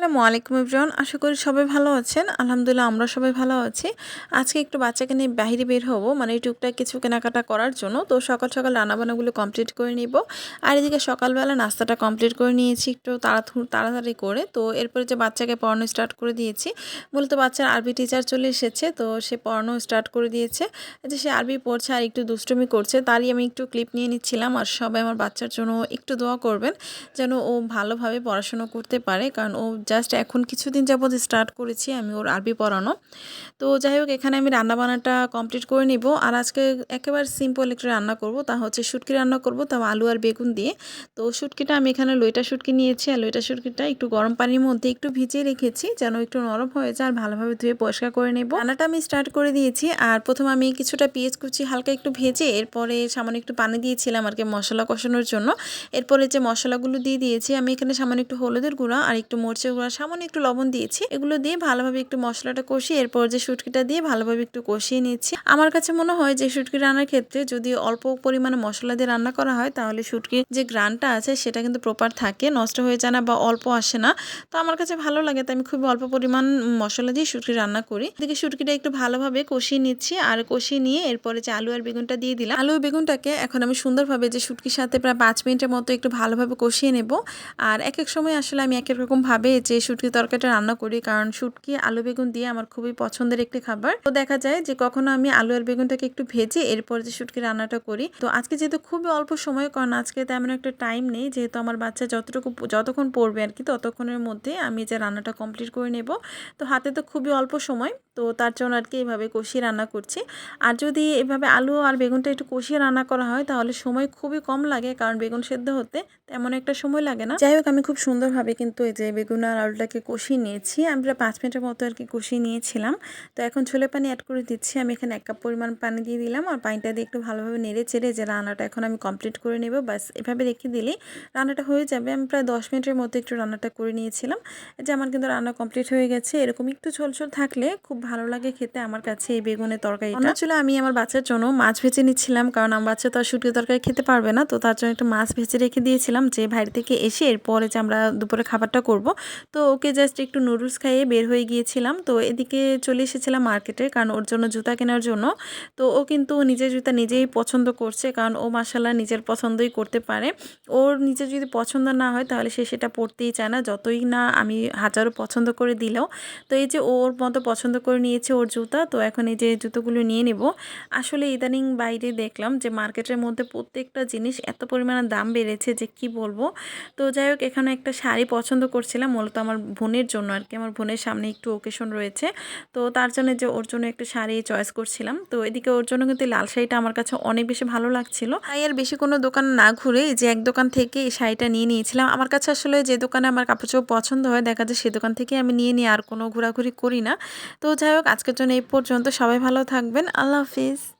আসসালামু আলাইকুম ইব্রান আশা করি সবাই ভালো আছেন। আলহামদুলিল্লাহ আমরা সবাই ভালো আছি। আজকে একটু বাচ্চাকে নিয়ে বাইরে বের হব মানে টুকটাক কিছু কেনাকাটা করার জন্য। তো সকাল সকাল রান্নাবান্নাগুলো কমপ্লিট করে নিব। আর এদিকে সকালবেলা নাস্তাটা কমপ্লিট করে নিয়েছি একটু তাড়াতাড়ি তাড়াতাড়ি করে। তো এরপরে যে বাচ্চাকে পড়ানো স্টার্ট করে দিয়েছি, মূলত বাচ্চার আরবি টিচার চলে এসেছে। তো সে পড়ানো স্টার্ট করে দিয়েছে। যে সে আরবি পড়ছে আর একটু দুষ্টুমি করছে, তারই আমি একটু ক্লিপ নিয়ে নিচ্ছিলাম। আর সবাই আমার বাচ্চার জন্য একটু দোয়া করবেন, যেন ও ভালোভাবে পড়াশুনো করতে পারে। কারণ ও জাস্ট এখন কিছুদিন যাবৎ স্টার্ট করেছি আমি ওর আরবি পড়ানো। তো যাই হোক এখানে আমি রান্নাবান্নাটা কমপ্লিট করে নিব। আর আজকে একেবারে সিম্পল একটু রান্না করব। তা হচ্ছে শুটকি রান্না করব, তা আলু আর বেগুন দিয়ে। তো শুটকিটা আমি এখানে লইটা শুটকি নিয়েছি, আর লইটা শুটকিটা একটু গরম পানির মধ্যে একটু ভিজিয়ে রেখেছি যেন একটু নরম হয়ে যায়, আর ভালোভাবে ধুয়ে পরিষ্কার করে নেব। রান্নাটা আমি স্টার্ট করে দিয়েছি, আর প্রথম আমি কিছুটা পেঁয়াজ কুচি হালকা একটু ভেজে এরপরে সামান্য একটু পানি দিয়েছিলাম আর কি মশলা কষানোর জন্য। এরপরে যে মশলাগুলো দিয়ে দিয়েছি, আমি এখানে সামান্য একটু হলুদের গুঁড়া আর একটু মরিচের গুঁড়া সামান্য একটু লবণ দিয়েছি। এগুলো দিয়ে ভালোভাবে একটু মশলাটা কষিয়ে এরপর যে শুটকিটা দিয়ে ভালোভাবে একটু কষিয়ে নিচ্ছি। আমার কাছে মনে হয় যে শুটকি রান্নার ক্ষেত্রে যদি অল্প পরিমাণে মশলা দিয়ে রান্না করা হয়, তাহলে শুটকির যে গ্রানটা আছে, সেটা কিন্তু প্রপার থাকে, নষ্ট হয়ে যায় না বা অল্প আসে না। তো আমার কাছে ভালো লাগে, তাই আমি খুবই অল্প পরিমাণ মশলা দিয়ে শুটকি রান্না করি। এদিকে শুটকিটা একটু ভালোভাবে কষিয়ে নিচ্ছি আর কষিয়ে নিয়ে এরপরে যে আলু আর বেগুনটা দিয়ে দিলাম, আলু বেগুনটাকে এখন আমি সুন্দরভাবে যে শুটকির সাথে প্রায় পাঁচ মিনিটের মতো একটু ভালোভাবে কষিয়ে নেব। আর এক এক সময় আসলে আমি এক এক রকম ভাবে যে শুটকি তরকারিটা রান্না করি, কারণ শুটকি, আলু বেগুন দিয়ে আমার খুবই পছন্দের একটি খাবার। তো দেখা যায় যে কখনো আমি আলু আর বেগুনটাকে একটু ভেজে এরপর যে শুটকি রান্নাটা করি। তো আজকে যেহেতু খুবই অল্প সময়, কারণ আজকে তেমন একটা টাইম নেই, যেহেতু আমার বাচ্চা যতটুকু যতক্ষণ পড়বে আর কি, ততক্ষণের মধ্যে আমি যে রান্নাটা কমপ্লিট করে নেব। তো হাতে তো খুবই অল্প সময়, তো তার জন্য আর কি এভাবে কষিয়ে রান্না করছি। আর যদি এভাবে আলু আর বেগুনটা একটু কষিয়ে রান্না করা হয়, তাহলে সময় খুবই কম লাগে, কারণ বেগুন সেদ্ধ হতে তেমন একটা সময় লাগে না। যাই হোক, আমি খুব সুন্দরভাবে কিন্তু এই যে বেগুন আর আলুটাকে কষিয়ে নিয়েছি। আমি প্রায় পাঁচ মিনিটের মতো আর কি কষিয়ে নিয়েছিলাম। তো এখন ছোলে পানি অ্যাড করে দিচ্ছি। আমি এখানে এক কাপ পরিমাণ পানি দিয়ে দিলাম আর পানিটা দিয়ে একটু ভালোভাবে নেড়ে চেড়ে যে রান্নাটা এখন আমি কমপ্লিট করে নেব বাস এভাবে রেখে দিলেই রান্নাটা হয়ে যাবে। আমি প্রায় দশ মিনিটের মতো একটু রান্নাটা করে নিয়েছিলাম। যে আমার কিন্তু রান্না কমপ্লিট হয়ে গেছে। এরকম একটু ছোল ছোল থাকলে খুব ভালো লাগে খেতে আমার কাছে এই বেগুনের তরকারি আসলে আমি আমার বাচ্চার জন্য মাছ ভেজে নিচ্ছিলাম কারণ আমার বাচ্চা তো আর শুটকি তরকারি খেতে পারবে না। তো তার জন্য একটু মাছ ভেজে রেখে দিয়েছিলাম যে বাইরে থেকে এসে এরপরে যে আমরা দুপুরে খাবারটা করব তো ওকে জাস্ট একটু নুডলস খাইয়ে বের হয়ে গিয়েছিলাম। তো এদিকে চলে এসেছিলাম মার্কেটে কারণ ওর জন্য জুতা কেনার জন্য। তো ও কিন্তু নিজের জুতা নিজেই পছন্দ করছে কারণ ও মাসাল্লাহ নিজের পছন্দই করতে পারে। ওর নিজের যদি পছন্দ না হয় তাহলে সে সেটা পড়তেই চায় না। যতই না আমি হাজারো পছন্দ করে দিলেও। তো এই যে ওর মতো পছন্দ করে নিয়েছে ওর জুতা, তো এখন এই যে জুতোগুলো নিয়ে নেব। আসলে ইদানিং বাইরে দেখলাম যে মার্কেটের মধ্যে প্রত্যেকটা জিনিস এত পরিমাণে দাম বেড়েছে যে কি বলব। তো যাই হোক, এখানে একটা শাড়ি পছন্দ করছিলাম মূলত আমার বোনের জন্য আর কি। আমার বোনের সামনে একটু ওকেশন রয়েছে। তো তার জন্য যে ওর জন্য একটা শাড়ি চয়েস করছিলাম। তো এদিকে ওর জন্য কিন্তু লাল শাড়িটা আমার কাছে অনেক বেশি ভালো লাগছিল। তাই আর বেশি কোনো দোকান না ঘুরে যে এক দোকান থেকে এই শাড়িটা নিয়ে নিয়েছিলাম। আমার কাছে আসলে যে দোকানে আমার কাপড় চোপড় পছন্দ হয় দেখা যায় সে দোকান থেকে আমি নিয়ে নিই আর কোনো ঘোরাঘুরি করি না। তো যাই হোক, আজকের জন্য এই পর্যন্ত। সবাই ভালো থাকবেন। আল্লাহ হাফিজ।